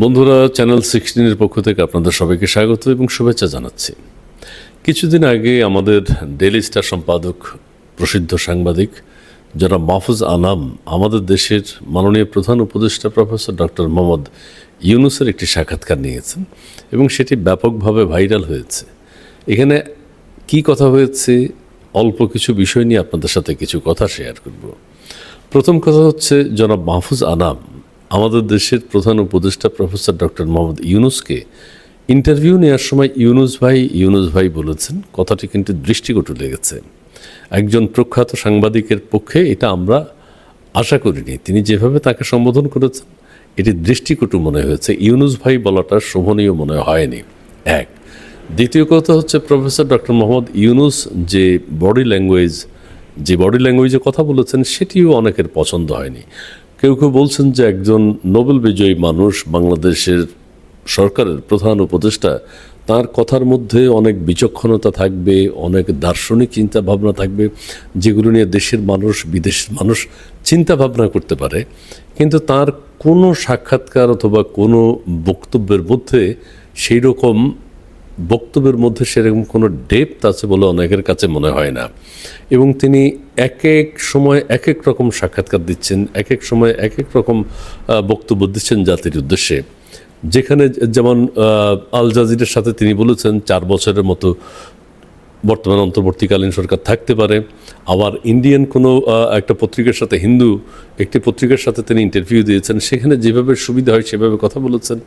বন্ধুরা চ্যানেল সিক্সটিনের পক্ষ থেকে আপনাদের সবাইকে স্বাগত এবং শুভেচ্ছা জানাচ্ছি। কিছুদিন আগে আমাদের ডেলি স্টার সম্পাদক, প্রসিদ্ধ সাংবাদিক যারা মাহফুজ আনাম আমাদের দেশের মাননীয় প্রধান উপদেষ্টা প্রফেসর ডক্টর মোহাম্মদ ইউনুসের একটি সাক্ষাৎকার নিয়েছেন এবং সেটি ব্যাপকভাবে ভাইরাল হয়েছে। এখানে কি কথা হয়েছে, অল্প কিছু বিষয় নিয়ে আপনাদের সাথে কিছু কথা শেয়ার করব। প্রথম কথা হচ্ছে জনাব মাহফুজ আনাম আমাদের দেশের প্রধান উপদেষ্টা প্রফেসর ডক্টর মোহাম্মদ ইউনুসকে ইন্টারভিউ নেওয়ার সময় ইউনুস ভাই ইউনুস ভাই বলেছেন, কথাটি কিন্তু দৃষ্টিকটু লেগেছে। একজন প্রখ্যাত সাংবাদিকের পক্ষে এটা আমরা আশা করিনি। তিনি যেভাবে তাকে সম্বোধন করেছেন, এটি দৃষ্টিকটু মনে হয়েছে। ইউনুস ভাই বলাটা শোভনীয় মনে হয়নি। এক। দ্বিতীয় কথা হচ্ছে, প্রফেসর ডক্টর মোহাম্মদ ইউনুস যে বডি ল্যাঙ্গুয়েজ, যে বডি ল্যাঙ্গুয়েজে কথা বলেছেন, সেটিও অনেকের পছন্দ হয়নি। কেউ কেউ বলছেন যে একজন নোবেল বিজয়ী মানুষ বাংলাদেশের সরকারের প্রধান উপদেষ্টা, তার কথার মধ্যে অনেক বিচক্ষণতা থাকবে, অনেক দার্শনিক চিন্তা ভাবনা থাকবে, যেগুলো নিয়ে দেশের মানুষ, বিদেশের মানুষ চিন্তা ভাবনা করতে পারে। কিন্তু তার কোনো সাক্ষাৎকার অথবা কোনো বক্তব্যের মধ্যে সেই রকম বক্তব্যের মধ্যে সেরকম কোনো ডেপথ আছে বলে অনেকের কাছে মনে হয় না। এবং তিনি এক এক সময় এক এক রকম সাক্ষাৎকার দিচ্ছেন, এক এক সময় এক এক রকম বক্তব্য দিচ্ছেন জাতির উদ্দেশ্যে। যেখানে যেমন আল জাজিরের সাথে তিনি বলেছেন, চার বছরের মতো বর্তমান অন্তর্বর্তীকালীন সরকার থাকতে পারে। আবার ইন্ডিয়ান কোনো একটা পত্রিকার সাথে, হিন্দু একটি পত্রিকার সাথে তিনি ইন্টারভিউ দিয়েছেন। সেখানে যেভাবে সুবিধা হয় সেভাবে কথা বলেছেন।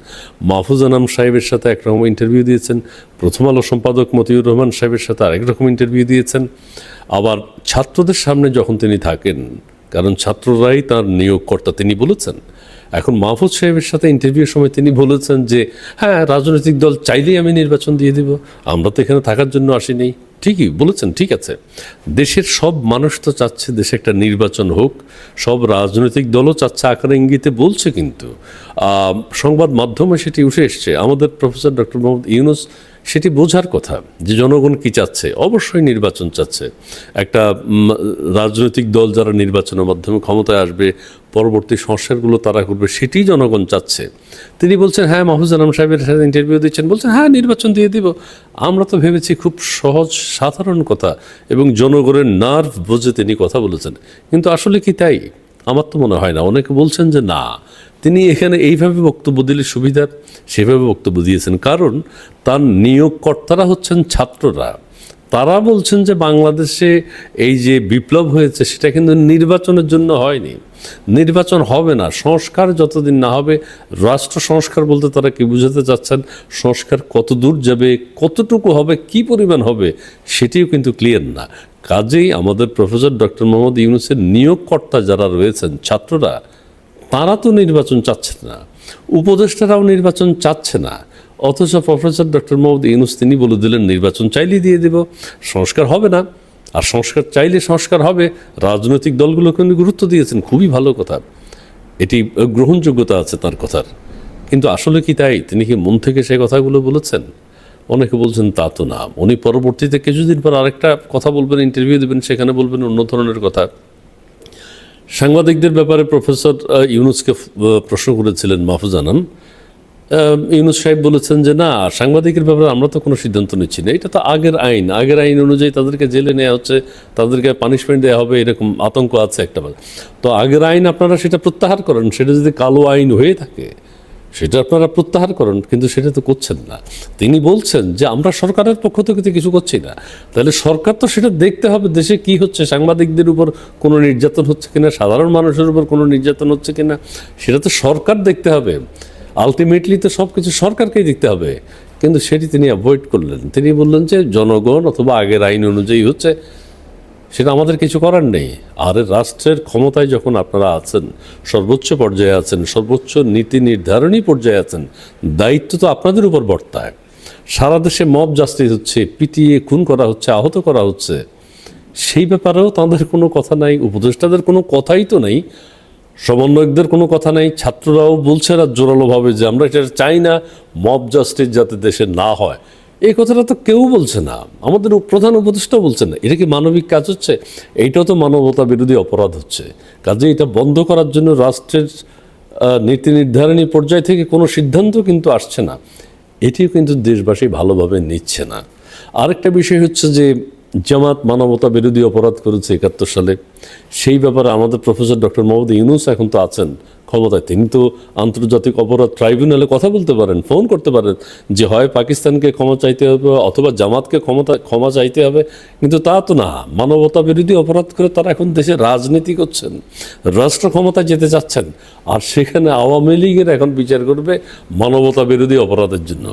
মাহফুজ আনাম সাহেবের সাথে একরকম ইন্টারভিউ দিয়েছেন। প্রথম আলো সম্পাদক মতিউর রহমান সাহেবের সাথে আরেক রকম ইন্টারভিউ দিয়েছেন। আবার ছাত্রদের সামনে যখন তিনি থাকেন, কারণ ছাত্ররাই তার নিয়োগকর্তা তিনি বলেছেন এখন মাহফুজ সাহেবের সাথে ইন্টারভিউর সময় তিনি বলেছেন যে হ্যাঁ রাজনৈতিক দল চাইলেই আমি নির্বাচন দিয়ে দিব। আমরা তো এখানে থাকার জন্য আসিনি ঠিকই বলেছেন, ঠিক আছে। দেশের সব মানুষ তো চাচ্ছে দেশে একটা নির্বাচন হোক। সব রাজনৈতিক দলও চাচ্ছে আকারে ইঙ্গিতে বলছে কিন্তু। সংবাদ মাধ্যমে সেটি উঠে এসছে। আমাদের প্রফেসর ডক্টর মোহাম্মদ ইউনুস সেটি বোঝার কথা যে জনগণ কি চাচ্ছে? অবশ্যই নির্বাচন চাচ্ছে। একটা রাজনৈতিক দল যারা নির্বাচনের মাধ্যমে ক্ষমতায় আসবে, পরবর্তী সংস্কারগুলো তারা করবে, সেটি জনগণ চাচ্ছে। তিনি বলছেন হ্যাঁ মাহফুজ আলম সাহেবের সাথে ইন্টারভিউ দিচ্ছেন। বলছেন হ্যাঁ নির্বাচন দিয়ে দিব। আমরা তো ভেবেছি খুব সহজ, সাধারণ কথা এবং জনগণের নার্ভ বোঝে তিনি কথা বলেছেন। কিন্তু আসলে কি তাই? আমার তো মনে হয় না। অনেকে বলছেন যে না তিনি এখানে এইভাবে বক্তব্য দিলে সুবিধা, সেভাবে বক্তব্য দিয়েছেন। কারণ তার নিয়োগকর্তারা হচ্ছেন ছাত্ররা। তারা বলছেন যে বাংলাদেশে এই যে বিপ্লব হয়েছে, সেটা কিন্তু নির্বাচনের জন্য হয়নি। নির্বাচন হবে না, সংস্কার যতদিন না হবে, রাষ্ট্র সংস্কার বলতে তারা কি বুঝাতে চাচ্ছেন? সংস্কার কত দূর যাবে, কতটুকু হবে, কি পরিমাণ হবে, সেটিও কিন্তু ক্লিয়ার না। কাজেই আমাদের প্রফেসর ডক্টর মোহাম্মদ ইউনুসের নিয়োগকর্তা যারা রয়েছেন, ছাত্ররা তারা তো নির্বাচন চাচ্ছে না, উপদেষ্টারাও নির্বাচন চাচ্ছে না। অথচ প্রফেসর ডক্টর মোহাম্মদ ইউনুস তিনি বলে দিলেন, নির্বাচন চাইলেই দিয়ে দেব, সংস্কার হবে না। আর সংস্কার চাইলে সংস্কার হবে, রাজনৈতিক দলগুলো কিন্তু গুরুত্ব দিয়েছেন, খুবই ভালো কথা। এটি গ্রহণযোগ্যতা আছে তার কথার। কিন্তু আসলে কি তাই? তিনি কি মন থেকে সেই কথাগুলো বলেছেন? অনেকে বলছেন, তা তো না। উনি পরবর্তীতে কিছুদিন পর আরেকটা কথা বলবেন ইন্টারভিউ দেবেন, সেখানে বলবেন অন্য ধরনের কথা। সাংবাদিকদের ব্যাপারে প্রফেসর ইউনুসকে প্রশ্ন করেছিলেন মাহফুজ আনাম। ইউনুস সাহেব বলেছেন যে, না, সাংবাদিকের ব্যাপারে আমরা তো কোনো সিদ্ধান্ত নিচ্ছি না। এটা তো আগের আইন। আগের আইন অনুযায়ী তাদেরকে জেলে নেওয়া হচ্ছে, তাদেরকে পানিশমেন্ট দেওয়া হবে, এরকম আতঙ্ক আছে একটা তো আগের আইন আপনারা সেটা প্রত্যাহার করেন। সেটা যদি কালো আইন হয়ে থাকে সেটা আপনারা প্রত্যাহার করেন, কিন্তু সেটা তো করছেন না। তিনি বলছেন যে, আমরা সরকারের পক্ষ থেকে তো কিছু করছি না। তাহলে সরকার তো সেটা দেখতে হবে, দেশে কি হচ্ছে, সাংবাদিকদের উপর কোনো নির্যাতন হচ্ছে কিনা, সাধারণ মানুষের উপর কোনো নির্যাতন হচ্ছে কিনা, সেটা তো সরকার দেখতে হবে। আলটিমেটলি তো সব কিছু সরকারকেই দেখতে হবে। কিন্তু সেটি তিনি অ্যাভয়েড করলেন। তিনি বললেন যে, জনগণ অথবা আগের আইন অনুযায়ী হচ্ছে সেটা আমাদের কিছু করার নেই। আর রাষ্ট্রের ক্ষমতায় যখন আপনারা আছেন, সর্বোচ্চ পর্যায়ে আছেন, সর্বোচ্চ নীতি নির্ধারণী পর্যায়ে আছেন, দায়িত্ব তো আপনাদের উপর বর্তায়। সারা দেশে মব জাস্টিস হচ্ছে, পিটিয়ে, খুন করা হচ্ছে, আহত করা হচ্ছে। সেই ব্যাপারেও তাদের কোনো কথা নাই, উপদেষ্টাদের কোনো কথাই তো নেই, সমন্বয়কদের কোনো কথা নেই, ছাত্ররাও বলছে না জোরালোভাবে যে আমরা এটা চাই না মব জাস্টিস যাতে দেশে না হয়। এই কথাটা তো কেউ বলছে না। আমাদের প্রধান উপদেষ্টা বলছে না। এটা কি মানবিক কাজ হচ্ছে? এইটাও তো মানবতা বিরোধী অপরাধ হচ্ছে। কাজে এটা বন্ধ করার জন্য রাষ্ট্রের নীতি নির্ধারণী পর্যায় থেকে কোনো সিদ্ধান্ত কিন্তু আসছে না। এটিও কিন্তু দেশবাসী ভালোভাবে নিচ্ছে না। আরেকটা বিষয় হচ্ছে যে, জামাত মানবতা বিরোধী অপরাধ করেছে একাত্তর সালে। সেই ব্যাপারে আমাদের প্রফেসর ডক্টর মোহাম্মদ ইউনুস এখন তো আছেন। ক্ষমতায়, তিনি তো আন্তর্জাতিক অপরাধ ট্রাইব্যুনালে কথা বলতে পারেন, ফোন করতে পারেন যে হয় পাকিস্তানকে ক্ষমা চাইতে হবে অথবা জামাতকে ক্ষমতা, ক্ষমা চাইতে হবে, কিন্তু তা তো না। মানবতা বিরোধী অপরাধ করে তারা এখন দেশে রাজনীতি করছেন, রাষ্ট্র ক্ষমতায় যেতে চাচ্ছেন, আর সেখানে আওয়ামী লীগের এখন বিচার করবে মানবতা বিরোধী অপরাধের জন্য।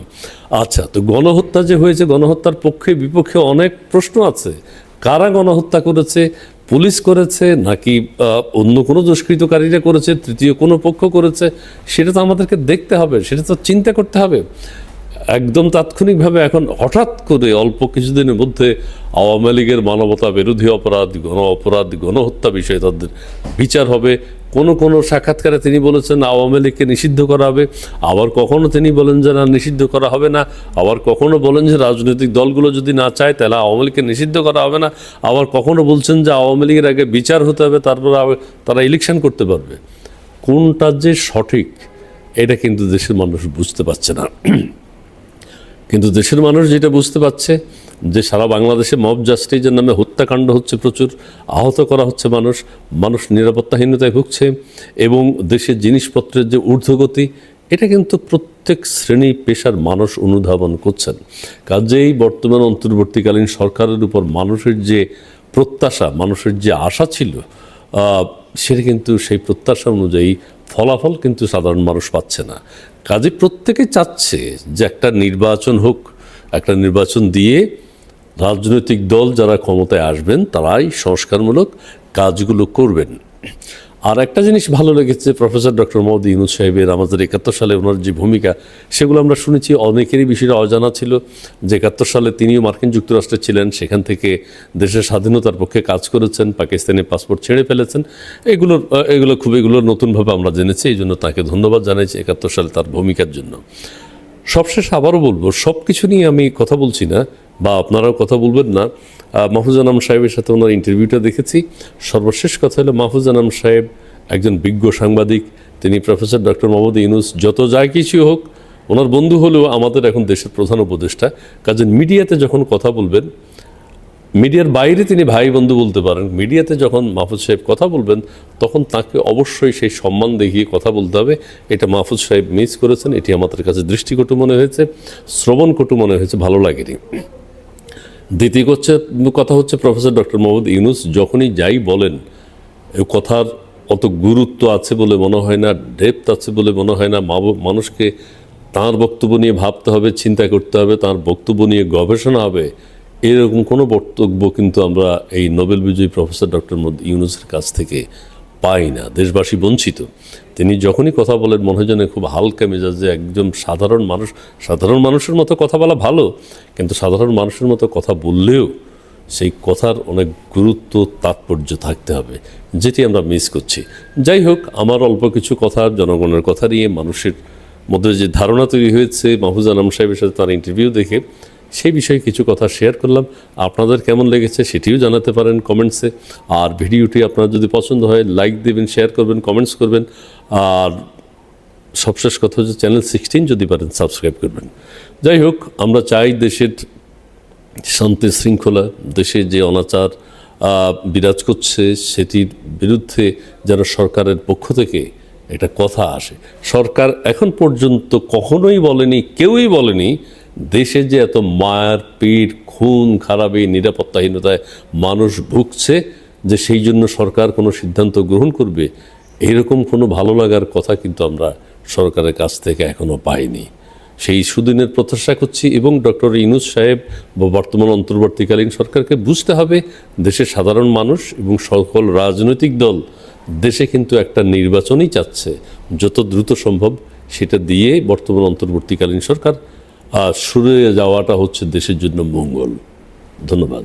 আচ্ছা তো গণহত্যা যে হয়েছে, গণহত্যার পক্ষে বিপক্ষে অনেক প্রশ্ন আছে। কারা গণহত্যা করেছে? পুলিশ করেছে নাকি অন্য কোনো দুষ্কৃতকারীরা করেছে, তৃতীয় কোনো পক্ষ করেছে, সেটা তো আমাদেরকে দেখতে হবে, সেটা তো চিন্তা করতে হবে। একদম তাৎক্ষণিকভাবে এখন হঠাৎ করে অল্প কিছুদিনের মধ্যে আওয়ামী লীগের মানবতা বিরোধী অপরাধ, গণ অপরাধ, গণহত্যা বিষয়ে তাদের বিচার হবে। কোনো কোনো সাক্ষাৎকারে তিনি বলেছেন আওয়ামী লীগকে নিষিদ্ধ করা হবে। আবার কখনো তিনি বলেন যে না, নিষিদ্ধ করা হবে না। আবার কখনো বলেন যে রাজনৈতিক দলগুলো যদি না চায়, তাহলে আওয়ামী লীগকে নিষিদ্ধ করা হবে না। আবার কখনো বলছেন যে আওয়ামী লীগের আগে বিচার হতে হবে, তারপর তারা ইলেকশন করতে পারবে। কোনটা যে সঠিক, এটা কিন্তু দেশের মানুষ বুঝতে পারছে না। কিন্তু দেশের মানুষ যেটা বুঝতে পারছে যে সারা বাংলাদেশে মব জাস্টিসের নামে হত্যাকাণ্ড হচ্ছে প্রচুর, আহত করা হচ্ছে মানুষ মানুষ নিরাপত্তাহীনতায় ভুগছে এবং দেশের জিনিসপত্রের যে ঊর্ধ্বগতি, এটা কিন্তু প্রত্যেক শ্রেণি পেশার মানুষ অনুধাবন করছেন। কাজেই বর্তমান অন্তর্বর্তীকালীন সরকারের উপর মানুষের যে প্রত্যাশা, মানুষের যে আশা ছিল সেটা কিন্তু সেই প্রত্যাশা অনুযায়ী ফলাফল কিন্তু সাধারণ মানুষ পাচ্ছে না। কাজে প্রত্যেকে চাচ্ছে যে একটা নির্বাচন হোক, একটা নির্বাচন দিয়ে রাজনৈতিক দল যারা ক্ষমতায় আসবেন, তারাই সংস্কারমূলক কাজগুলো করবেন। আর একটা জিনিস ভালো লেগেছে, প্রফেসর ডক্টর মোহাম্মদ ইউনুস সাহেবের আমাদের একাত্তর সালে ওনার যে ভূমিকা, সেগুলো আমরা শুনেছি, অনেকেরই বিষয়টা অজানা ছিল যে একাত্তর সালে তিনিও মার্কিন যুক্তরাষ্ট্রে ছিলেন, সেখান থেকে দেশের স্বাধীনতার পক্ষে কাজ করেছেন, পাকিস্তানি পাসপোর্ট ছেড়ে ফেলেছেন। এগুলো এগুলো খুব, এগুলো নতুনভাবে আমরা জেনেছি, এই জন্য তাকে ধন্যবাদ জানাইছি একাত্তর সালে তার ভূমিকার জন্য। সবশেষ আবারও বলব সব কিছু নিয়ে আমি কথা বলছি না, বা আপনারাও কথা বলবেন না। মাহফুজ আনাম সাহেবের সাথে ওনার ইন্টারভিউটা দেখেছি। সর্বশেষ কথা হলো, মাহফুজ আনাম সাহেব একজন বিজ্ঞ সাংবাদিক, তিনি প্রফেসর ডক্টর মোহাম্মদ ইউনুস, যত যা কিছু হোক, ওনার বন্ধু হলেও আমাদের এখন দেশের প্রধান উপদেষ্টা। কাজে মিডিয়াতে যখন কথা বলবেন মিডিয়ার বাইরে তিনি ভাই বন্ধু বলতে পারেন। মিডিয়াতে যখন মাহফুজ সাহেব কথা বলবেন, তখন তাকে অবশ্যই সেই সম্মান দেখিয়ে কথা বলতে হবে। এটা মাহফুজ সাহেব মিস করেছেন, এটি আমাদের কাছে দৃষ্টিকটু মনে হয়েছে, শ্রবণকটু মনে হয়েছে, ভালো লাগেনি। দ্বিতীয় হচ্ছে, কথা হচ্ছে প্রফেসর ডক্টর মোহাম্মদ ইউনুস, যখনই যাই বলেন কথার অত গুরুত্ব আছে বলে মনে হয় না, ডেপথ আছে বলে মনে হয় না মানুষকে তার বক্তব্য নিয়ে ভাবতে হবে, চিন্তা করতে হবে, তার বক্তব্য নিয়ে গবেষণা হবে এরকম কোনো বক্তব্য কিন্তু আমরা এই নোবেল বিজয়ী প্রফেসর ডক্টর ইউনুসের কাছ থেকে পাই না, দেশবাসী বঞ্চিত। তিনি যখনই কথা বলেন, মনে হয় যেন খুব হালকা মেজাজে একজন সাধারণ মানুষ, সাধারণ মানুষের মতো কথা বলা ভালো, কিন্তু সাধারণ মানুষের মতো কথা বললেও সেই কথার অনেক গুরুত্ব, তাৎপর্য থাকতে হবে, যেটি আমরা মিস করছি। যাই হোক, আমার অল্প কিছু কথা জনগণের কথা নিয়ে, মানুষের মধ্যে যে ধারণা তৈরি হয়েছে, মাহফুজ আলম সাহেবের সাথে তার ইন্টারভিউ দেখে সেই বিষয়ে কিছু কথা শেয়ার করলাম। আপনাদের কেমন লেগেছে সেটিও জানাতে পারেন কমেন্টসে আর ভিডিওটি আপনার যদি পছন্দ হয় লাইক দেবেন শেয়ার করবেন কমেন্টস করবেন। আর সবশেষ কথা হচ্ছে চ্যানেল সিক্সটিন যদি পারেন সাবস্ক্রাইব করবেন। যাই হোক, আমরা চাই দেশের শান্তি শৃঙ্খলা, দেশে যে অনাচার বিরাজ করছে, সেটির বিরুদ্ধে যেন সরকারের পক্ষ থেকে একটা কথা আসে। সরকার এখন পর্যন্ত কখনোই বলেনি, কেউই বলেনি দেশে যে এত মায়ের পিঠ খুন, খারাপি, নিরাপত্তাহীনতায় মানুষ ভুগছে যে সেই জন্য সরকার কোনো সিদ্ধান্ত গ্রহণ করবে, এরকম কোনো ভালো লাগার কথা কিন্তু আমরা সরকারের কাছ থেকে এখনও পাইনি। সেই সুদিনের প্রত্যাশা করছি এবং ডক্টর ইনুস সাহেব বা বর্তমান অন্তর্বর্তীকালীন সরকারকে বুঝতে হবে, দেশের সাধারণ মানুষ এবং সকল রাজনৈতিক দল দেশে কিন্তু একটা নির্বাচনই চাচ্ছে। যত দ্রুত সম্ভব সেটা দিয়ে বর্তমান অন্তর্বর্তীকালীন সরকার আহ, সরে যাওয়াটা হচ্ছে দেশের জন্য মঙ্গল। ধন্যবাদ।